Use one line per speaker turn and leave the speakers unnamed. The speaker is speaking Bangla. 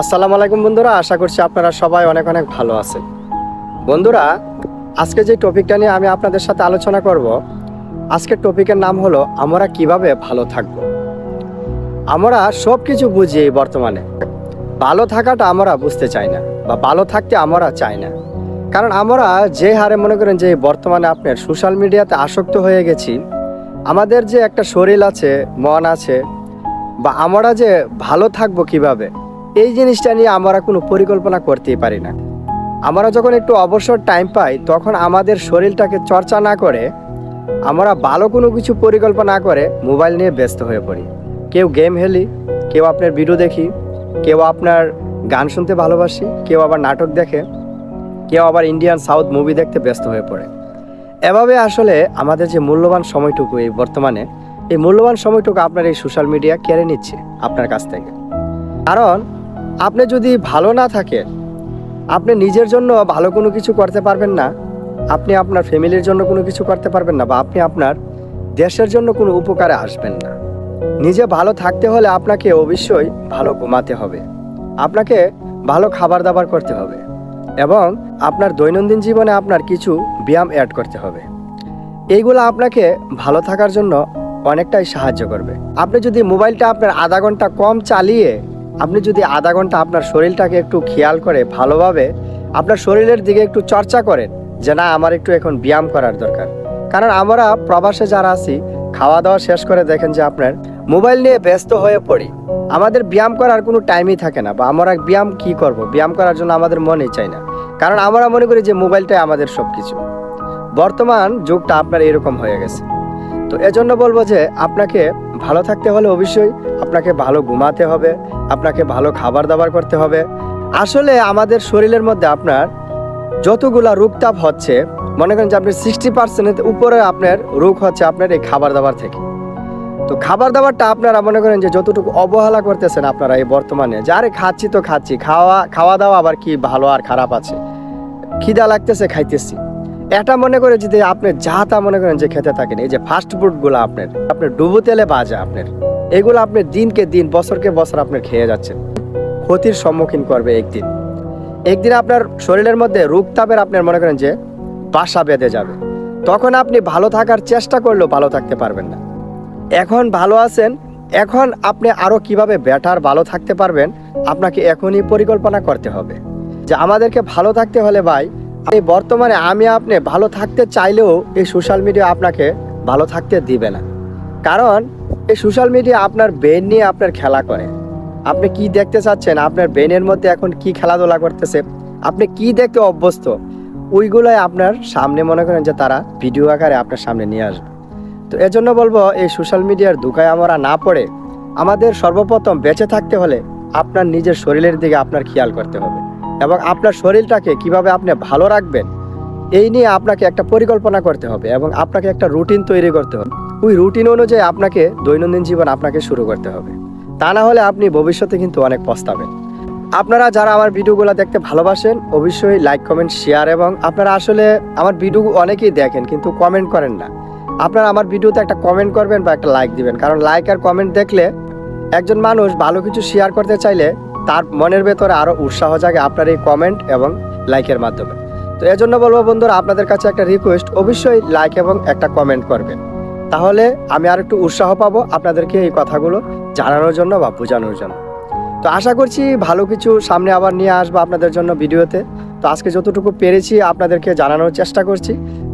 আসসালামু আলাইকুম বন্ধুরা, আশা করছি আপনারা সবাই অনেক অনেক ভালো আছেন। বন্ধুরা, আজকে যে টপিকটা নিয়ে আমি আপনাদের সাথে আলোচনা করব, আজকের টপিকের নাম হলো, আমরা কীভাবে ভালো থাকব? আমরা সব কিছু বুঝি বর্তমানে। ভালো থাকাটা আমরা বুঝতে চাই না, বা ভালো থাকতে আমরা চাই না। কারণ আমরা যে হারে মনে করেন যে বর্তমানে আপনার সোশ্যাল মিডিয়াতে আসক্ত হয়ে গেছি, আমাদের যে একটা শরীর আছে, মন আছে, বা আমরা যে ভালো থাকব কীভাবে এই জিনিসটা নিয়ে আমরা কোনো পরিকল্পনা করতেই পারি না। আমরা যখন একটু অবসর টাইম পাই, তখন আমাদের শরীরটাকে চর্চা না করে, আমরা ভালো কোনো কিছু পরিকল্পনা না করে মোবাইল নিয়ে ব্যস্ত হয়ে পড়ি। কেউ গেম খেলি, কেউ আপনার ভিডিও দেখি, কেউ আপনার গান শুনতে ভালোবাসি, কেউ আবার নাটক দেখে, কেউ আবার ইন্ডিয়ান সাউথ মুভি দেখতে ব্যস্ত হয়ে পড়ে। এভাবে আসলে আমাদের যে মূল্যবান সময়টুকু এই বর্তমানে, এই মূল্যবান সময়টুকু আপনার এই সোশ্যাল মিডিয়া কেড়ে নিচ্ছে আপনার কাছ থেকে। কারণ আপনি যদি ভালো না থাকেন, আপনি নিজের জন্য ভালো কোনো কিছু করতে পারবেন না, আপনি আপনার ফ্যামিলির জন্য কোনো কিছু করতে পারবেন না বা আপনি আপনার দেশের জন্য কোনো উপকারে আসবেন না। নিজে ভালো থাকতে হলে আপনাকে অবশ্যই ভালো ঘুমাতে হবে। আপনাকে ভালো খাবার দাবার করতে হবে এবং আপনার দৈনন্দিন জীবনে আপনার কিছু ব্যায়াম অ্যাড করতে হবে। এইগুলো আপনাকে ভালো থাকার জন্য অনেকটাই সাহায্য করবে। আপনি যদি মোবাইলটা আপনার আধা ঘণ্টা কম চালিয়ে আপনি যদি আধা ঘণ্টা আপনার শরীরটাকে একটু খেয়াল করে ভালোভাবে, আপনার শরীরের দিকে একটু চর্চা করেন যে না, আমার একটু এখন ব্যায়াম করার দরকার। কারণ আমরা প্রবাসে যারা আছি খাওয়া দাওয়া শেষ করে দেখেন যে আপনার মোবাইল নিয়ে ব্যস্ত হয়ে পড়ি। আমাদের ব্যায়াম করার কোনো টাইমই থাকে না বা আমরা ব্যায়াম কি করব? ব্যায়াম করার জন্য আমাদের মনেই চাই না। কারণ আমরা মনে করি যে মোবাইলটাই আমাদের সব কিছু বর্তমান যুগটা আপনার এরকম হয়ে গেছে। তো এজন্য বলব যে, আপনাকে ভালো থাকতে হলে অবশ্যই আপনাকে ভালো ঘুমাতে হবে। আপনাকে ভালো খাবার দাবার করতে হবে। আসলে আমাদের শরীরের মধ্যে আপনার যতগুলা রোগতাপ হচ্ছে, মনে করেন যে আপনি সিক্সটি পার্সেন্টের উপরে আপনার রোগ হচ্ছে আপনার এই খাবার দাবার থেকে। তো খাবার দাবারটা আপনারা মনে করেন যে যতটুকু অবহেলা করতেছেন আপনারা এই বর্তমানে, যে আরে খাচ্ছি তো খাচ্ছি, খাওয়া খাওয়া দাওয়া আবার কি ভালো আর খারাপ আছে। খিদা লাগতেছে, খাইতেছি। এটা মনে করে যদি আপনি যা তা মনে করেন যে খেতে থাকেন, এই যে ফাস্ট ফুডগুলো আপনার আপনার ডুবো তেলে বাজা আপনার। এগুলো আপনি দিনকে দিন, বছরকে বছর আপনার খেয়ে যাচ্ছেন। ক্ষতির সম্মুখীন করবে একদিন। একদিন আপনার শরীরের মধ্যে রোগতাপের আপনার মনে করেন যে বাসা বেঁধে যাবে। তখন আপনি ভালো থাকার চেষ্টা করলেও ভালো থাকতে পারবেন না। এখন ভালো আছেন, এখন আপনি আরও কীভাবে বেটার ভালো থাকতে পারবেন, আপনাকে এখনই পরিকল্পনা করতে হবে। যে আমাদেরকে ভালো থাকতে হলে ভাই, এই বর্তমানে আমি আপনি ভালো থাকতে চাইলেও এই সোশ্যাল মিডিয়া আপনাকে ভালো থাকতে দিবে না। কারণ এই সোশ্যাল মিডিয়া আপনার ব্রেন নিয়ে আপনার খেলা করে। আপনি কি দেখতে চাচ্ছেন? আপনার ব্রেনের মধ্যে এখন কি খেলাধুলা করতেছে? আপনি কি দেখতে অভ্যস্ত? ওইগুলোই আপনার সামনে মনে করেন যে তারা ভিডিও আকারে আপনার সামনে নিয়ে আসবে। তো এজন্য বলব, এই সোশ্যাল মিডিয়ার দুকায় আমরা না পড়ে আমাদের সর্বপ্রথম বেঁচে থাকতে হলে আপনার নিজের শরীরের দিকে আপনার খেয়াল করতে হবে। এবং আপনার শরীরটাকে কীভাবে আপনি ভালো রাখবেন, এই নিয়ে আপনাকে একটা পরিকল্পনা করতে হবে এবং আপনাকে একটা রুটিন তৈরি করতে হবে। ওই রুটিন অনুযায়ী আপনাকে দৈনন্দিন জীবন আপনাকে শুরু করতে হবে। তা না হলে আপনি ভবিষ্যতে কিন্তু অনেক পস্তাবেন। আপনারা যারা আমার ভিডিওগুলো দেখতে ভালোবাসেন, অবশ্যই লাইক কমেন্ট শেয়ার এবং আপনারা আসলে আমার ভিডিও অনেকেই দেখেন কিন্তু কমেন্ট করেন না। আপনারা আমার ভিডিওতে একটা কমেন্ট করবেন বা একটা লাইক দিবেন। কারণ লাইক আর কমেন্ট দেখলে একজন মানুষ ভালো কিছু শেয়ার করতে চাইলে তার মনের ভেতরে আরও উৎসাহ জাগে আপনার এই কমেন্ট এবং লাইকের মাধ্যমে। তো এজন্য বলব বন্ধুরা, আপনাদের কাছে একটা রিকোয়েস্ট অবশ্যই লাইক এবং একটা কমেন্ট করবেন। তাহলে আমি আর একটু উৎসাহ পাবো আপনাদেরকে এই কথাগুলো জানানোর জন্য বা বোঝানোর জন্য। তো আশা করছি ভালো কিছু সামনে আবার নিয়ে আসব আপনাদের জন্য ভিডিওতে। তো আজকে যতটুকু পেরেছি আপনাদেরকে জানানোর চেষ্টা করছি।